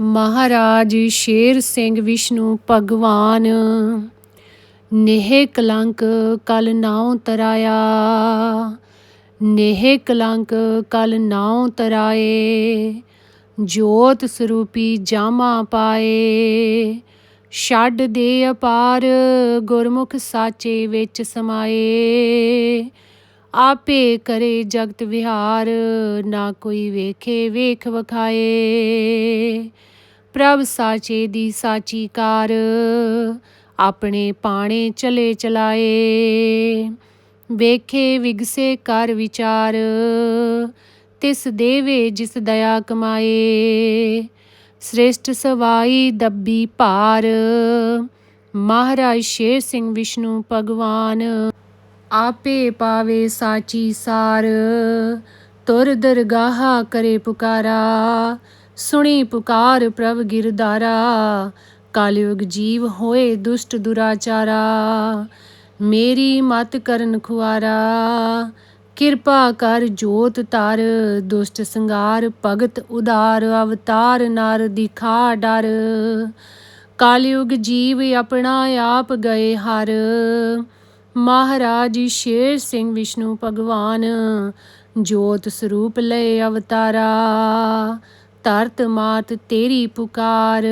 ਮਹਾਰਾਜ ਸ਼ੇਰ ਸਿੰਘ ਵਿਸ਼ਨੂੰ ਭਗਵਾਨ, ਨੇਹ ਕਲੰਕ ਕਲ ਨਾਉ ਤਰਾਇਆ, ਨੇਹ ਕਲੰਕ ਕਲ ਨਾਉ ਤਰਾਏ, ਜੋਤ ਸਰੂਪੀ ਜਾਮਾ ਪਾਏ, ਛੱਡ ਦੇ ਅਪਾਰ ਗੁਰਮੁਖ ਸਾਚੇ ਵਿੱਚ ਸਮਾਏ। ਆਪੇ ਕਰੇ ਜਗਤ ਵਿਹਾਰ, ਨਾ ਕੋਈ ਵੇਖੇ ਵੇਖ ਵਖਾਏ। ਪ੍ਰਭ ਸਾਚੇ ਦੀ ਸਾਚੀ ਕਾਰ, ਆਪਣੇ ਪਾਣੇ ਚਲੇ ਚਲਾਏ। ਵੇਖੇ ਵਿਗਸੇ ਕਰ ਵਿਚਾਰ, ਤਿਸ ਦੇਵੇ ਜਿਸ ਦਇਆ ਕਮਾਏ। ਸ੍ਰੇਸ਼ਟ ਸਵਾਈ ਦੱਬੀ ਭਾਰ, ਮਹਾਰਾਜ ਸ਼ੇਰ ਸਿੰਘ ਵਿਸ਼ਨੂੰ ਭਗਵਾਨ। ਆਪੇ ਪਾਵੇ ਸਾਚੀ ਸਾਰ। ਤੁਰ ਦਰਗਾਹ ਕਰੇ ਪੁਕਾਰਾ, ਸੁਣੀ ਪੁਕਾਰ ਪ੍ਰਭ ਗਿਰਦਾਰਾ। ਕਲਯੁਗ ਜੀਵ ਹੋਏ ਦੁਸ਼ਟ ਦੁਰਾਚਾਰਾ, ਮੇਰੀ ਮਤ ਕਰਨ ਖੁਆਰਾ। ਕਿਰਪਾ ਕਰ ਜੋਤ ਤਰ ਦੁਸ਼ਟ ਸੰਗਾਰ ਭਗਤ ਉਦਾਰ ਅਵਤਾਰ ਨਰ ਦਿਖਾ ਡਰ। ਕਲਯੁਗ ਜੀਵ ਆਪਣਾ ਆਪ ਗਏ ਹਰ। ਮਹਾਰਾਜ ਸ਼ੇਰ ਸਿੰਘ ਵਿਸ਼ਨੂੰ ਭਗਵਾਨ ਜੋਤ ਸਰੂਪ ਲਏ ਅਵਤਾਰਾ ਧਰਤ ਮਾਤ ਤੇਰੀ ਪੁਕਾਰ।